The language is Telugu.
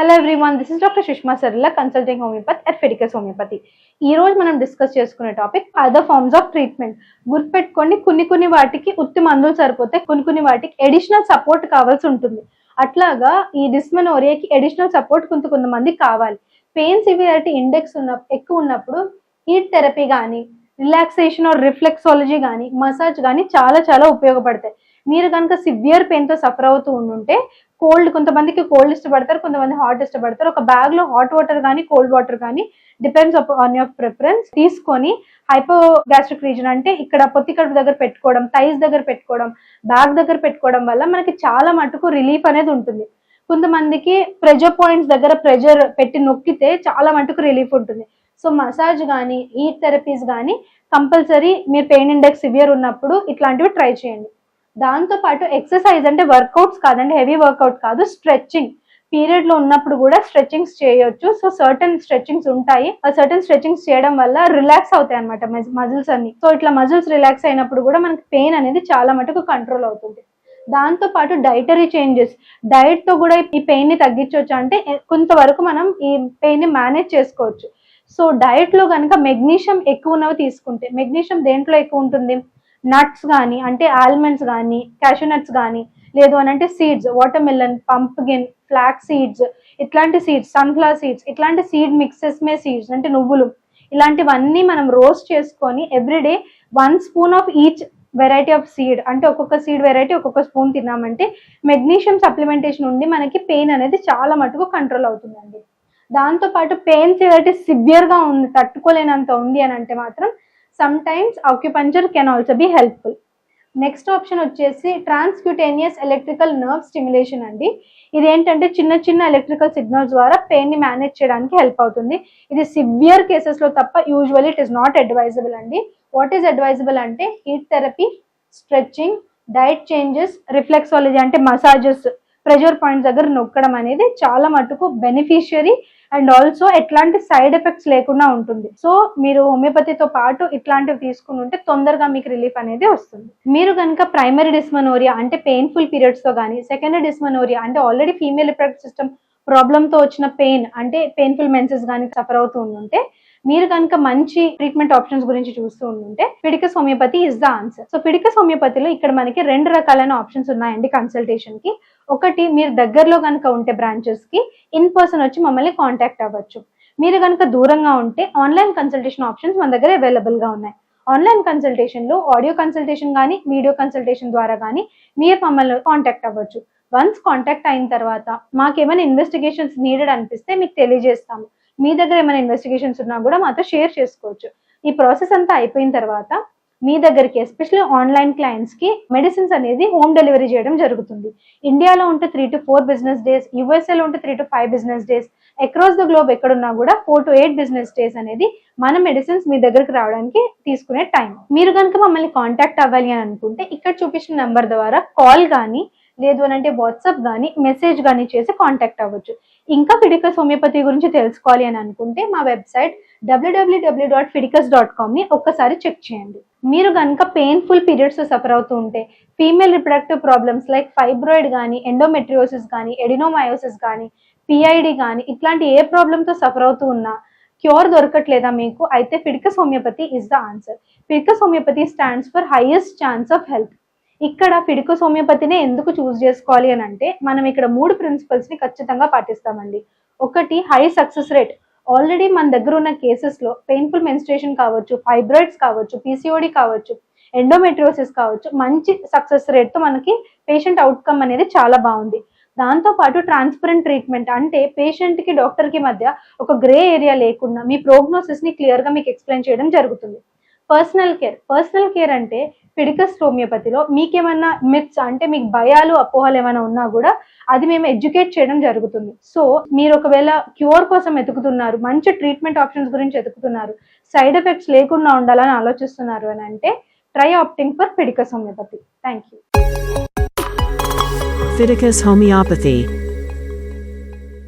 Hello everyone this is doctor Sushma Sarla consulting homeopathy at Fiticus homeopathy ఈ రోజు మనం డిస్కస్ చేసుకునే topic other forms of treatment గుర్తుపెట్టుకోండి కొన్ని కొన్ని వాటికి ఉత్తి మందులు సరిపోతే కొన్ని కొన్ని వాటికి ఎడిషనల్ సపోర్ట్ కావాల్సి ఉంటుంది. అట్లాగా ఈ డిస్మెనోరియాకి ఎడిషనల్ సపోర్ట్ కొంత కొంతమంది కావాలి. పెయిన్ సివియారిటీ ఇండెక్స్ ఉన్న ఎక్కువ ఉన్నప్పుడు హీట్ థెరపీ కానీ రిలాక్సేషన్ ఆర్ రిఫ్లెక్సాలజీ కానీ మసాజ్ కానీ చాలా చాలా ఉపయోగపడతాయి. మీరు కనుక సివియర్ పెయిన్తో సఫర్ అవుతూ ఉండుంటే కోల్డ్ కొంతమందికి కోల్డ్ ఇష్టపడతారు కొంతమంది హాట్ ఇష్టపడతారు. ఒక బ్యాగ్లో హాట్ వాటర్ కానీ కోల్డ్ వాటర్ కానీ డిపెండ్స్ ఆన్ యువర్ ప్రిఫరెన్స్ తీసుకొని హైపో గ్యాస్ట్రిక్ రీజన్ అంటే ఇక్కడ పొత్తి కడుపు దగ్గర పెట్టుకోవడం థైస్ దగ్గర పెట్టుకోవడం బ్యాగ్ దగ్గర పెట్టుకోవడం వల్ల మనకి చాలా మటుకు రిలీఫ్ అనేది ఉంటుంది. కొంతమందికి ప్రెజర్ పాయింట్స్ దగ్గర ప్రెజర్ పెట్టి నొక్కితే చాలా మటుకు రిలీఫ్ ఉంటుంది. సో మసాజ్ కానీ ఈ థెరపీస్ కానీ కంపల్సరీ మీరు పెయిన్ ఇండెక్స్ సివియర్ ఉన్నప్పుడు ఇట్లాంటివి ట్రై చేయండి. దాంతో పాటు ఎక్సర్సైజ్ అంటే వర్కౌట్స్ కాదండి హెవీ వర్కౌట్ కాదు స్ట్రెచ్చింగ్. పీరియడ్లో ఉన్నప్పుడు కూడా స్ట్రెచ్చింగ్స్ చేయొచ్చు. సో సర్టన్ స్ట్రెచ్చింగ్స్ ఉంటాయి. ఆ సర్టన్ స్ట్రెచ్చింగ్స్ చేయడం వల్ల రిలాక్స్ అవుతాయి అనమాట మజిల్స్ అన్ని. సో ఇట్లా మజిల్స్ రిలాక్స్ అయినప్పుడు కూడా మనకి పెయిన్ అనేది చాలా మటుకు కంట్రోల్ అవుతుంది. దాంతో పాటు డైటరీ చేంజెస్. డైట్తో కూడా ఈ పెయిన్ని తగ్గించవచ్చు అంటే కొంతవరకు మనం ఈ పెయిన్ని మేనేజ్ చేసుకోవచ్చు. సో డైట్లో కనుక మెగ్నీషియం ఎక్కువ ఉన్నవి తీసుకుంటే మెగ్నీషియం దేంట్లో ఎక్కువ ఉంటుంది? నట్స్ కానీ అంటే ఆల్మండ్స్ కానీ క్యాషూ నట్స్ కానీ లేదు అని అంటే seeds watermelon pumpkin flax seeds ఇట్లాంటి సీడ్స్ సన్ఫ్లవర్ సీడ్స్ ఇట్లాంటి సీడ్ మిక్సెస్ మే సీడ్స్ అంటే నువ్వులు ఇలాంటివన్నీ మనం రోస్ట్ చేసుకొని everyday one spoon of each variety of seed అంటే ఒక్కొక్క సీడ్ వెరైటీ ఒక్కొక్క స్పూన్ తిన్నామంటే మెగ్నీషియం సప్లిమెంటేషన్ ఉండి మనకి పెయిన్ అనేది చాలా మటుకు కంట్రోల్ అవుతుందండి. దాంతో పాటు పెయిన్ సివియరిటీ సివియర్గా ఉంది తట్టుకోలేనంత ఉంది అని అంటే మాత్రం sometimes acupuncture can also be helpful next option వచ్చేసి ట్రాన్స్క్యూటేనియస్ ఎలక్ట్రికల్ నర్వ్ స్టిమ్యులేషన్ అండి. ఇది ఏంటంటే చిన్న చిన్న ఎలక్ట్రికల్ సిగ్నల్స్ ద్వారా పెయిన్ని మేనేజ్ చేయడానికి హెల్ప్ అవుతుంది. ఇది సివియర్ కేసెస్లో తప్ప usually it is not advisable అండి. వాట్ ఈస్ అడ్వైజబుల్ అంటే heat therapy stretching diet changes reflexology అంటే మసాజెస్ ప్రెషర్ పాయింట్స్ దగ్గర నొక్కడం అనేది చాలా మటుకు బెనిఫిషియరీ అండ్ ఆల్సో ఎట్లాంటి సైడ్ ఎఫెక్ట్స్ లేకుండా ఉంటుంది. సో మీరు హోమియోపతితో పాటు ఇట్లాంటివి తీసుకుని ఉంటే తొందరగా మీకు రిలీఫ్ అనేది వస్తుంది. మీరు కనుక ప్రైమరీ డిస్మనోరియా అంటే పెయిన్ఫుల్ పీరియడ్స్తో కానీ సెకండరీ డిస్మనోరియా అంటే ఆల్రెడీ ఫీమేల్ రిప్రొడక్ట్ సిస్టమ్ ప్రాబ్లమ్తో వచ్చిన పెయిన్ అంటే పెయిన్ఫుల్ మెన్సెస్ కానీ సఫర్ అవుతూ ఉంటే మీరు కనుక మంచి ట్రీట్మెంట్ ఆప్షన్స్ గురించి చూస్తూ ఉంటే Fiticus homeopathy is the answer so Fiticus హోమియోపతిలో ఇక్కడ మనకి రెండు రకాలైన ఆప్షన్స్ ఉన్నాయండి కన్సల్టేషన్కి. ఒకటి మీరు దగ్గరలో కనుక ఉంటే బ్రాంచెస్కి ఇన్ పర్సన్ వచ్చి మమ్మల్ని కాంటాక్ట్ అవ్వచ్చు. మీరు కనుక దూరంగా ఉంటే ఆన్లైన్ కన్సల్టేషన్ ఆప్షన్స్ మన దగ్గర అవైలబుల్గా ఉన్నాయి. ఆన్లైన్ కన్సల్టేషన్లో ఆడియో కన్సల్టేషన్ కానీ వీడియో కన్సల్టేషన్ ద్వారా కానీ మీరు మమ్మల్ని కాంటాక్ట్ అవ్వచ్చు. వన్స్ కాంటాక్ట్ అయిన తర్వాత మాకేమైనా ఇన్వెస్టిగేషన్స్ నీడెడ్ అనిపిస్తే మీకు తెలియజేస్తాము. మీ దగ్గర ఏమైనా ఇన్వెస్టిగేషన్స్ ఉన్నా కూడా మాతో షేర్ చేసుకోవచ్చు. ఈ ప్రాసెస్ అంతా అయిపోయిన తర్వాత మీ దగ్గరికి ఎస్పెషల్లీ ఆన్లైన్ క్లయింట్స్కి మెడిసిన్స్ అనేది హోమ్ డెలివరీ చేయడం జరుగుతుంది. ఇండియాలో ఉంటే three to four business days యూఎస్ఏలో ఉంటే three to five business days across the globe ఎక్కడున్నా కూడా four to eight business days అనేది మన మెడిసిన్స్ మీ దగ్గరికి రావడానికి తీసుకునే టైం మీరు కనుక మమ్మల్ని కాంటాక్ట్ అవ్వాలి అని అనుకుంటే ఇక్కడ చూపించిన నెంబర్ ద్వారా కాల్ కానీ లేదు అని అంటే వాట్సాప్ కానీ మెసేజ్ కానీ చేసి కాంటాక్ట్ అవ్వచ్చు. ఇంకా ఫిడికస్ హోమియోపతి గురించి తెలుసుకోవాలి అని అనుకుంటే మా website W W W dot Fiticus dot కామ్ని ఒక్కసారి చెక్ చేయండి. మీరు కనుక పెయిన్ఫుల్ పీరియడ్స్ సఫర్ అవుతూ ఉంటే female reproductive problems like fibroid కానీ ఎండోమెట్రియోసిస్ కానీ ఎడినోమయోసిస్ కానీ పిఐడి కానీ ఇట్లాంటి ఏ ప్రాబ్లంతో సఫర్ అవుతూ ఉన్నా క్యూర్ దొరకట్లేదా మీకు? అయితే Fiticus homeopathy is the answer Fiticus homeopathy stands for highest chance of health ఇక్కడ ఫిడికస్ హోమియోపతినే ఎందుకు చూస్ చేసుకోవాలి అని అంటే మనం ఇక్కడ మూడు ప్రిన్సిపల్స్ని ఖచ్చితంగా పాటిస్తామండి. ఒకటి హై సక్సెస్ రేట్ ఆల్రెడీ మన దగ్గర ఉన్న కేసెస్లో పెయిన్ఫుల్ మెన్స్ట్రేషన్ కావచ్చు ఫైబ్రాయిడ్స్ కావచ్చు పీసీఓడి కావచ్చు ఎండోమెట్రియోసిస్ కావచ్చు మంచి సక్సెస్ రేట్తో మనకి పేషెంట్ అవుట్కమ్ అనేది చాలా బాగుంది. దాంతో పాటు ట్రాన్స్పరెంట్ ట్రీట్మెంట్ అంటే పేషెంట్కి డాక్టర్కి మధ్య ఒక గ్రే ఏరియా లేకుండా మీ ప్రోగ్నోసిస్ని క్లియర్గా మీకు ఎక్స్ప్లెయిన్ చేయడం జరుగుతుంది. పర్సనల్ కేర్ పర్సనల్ కేర్ అంటే పిడికస్ హోమియోపతిలో మీకేమన్నా మిత్స్? అంటే మీకు భయాలు అపోహలు ఏమైనా ఉన్నా కూడా అది మేము ఎడ్యుకేట్ చేయడం జరుగుతుంది. సో మీరు ఒకవేళ క్యూర్ కోసం ఎతుకుతున్నారు మంచి ట్రీట్మెంట్ ఆప్షన్స్ గురించి ఎతుకుతున్నారు సైడ్ ఎఫెక్ట్స్ లేకుండా ఉండాలని ఆలోచిస్తున్నారు అని అంటే try opting for Fiticus homeopathy. Thank you. Fiticus Homeopathy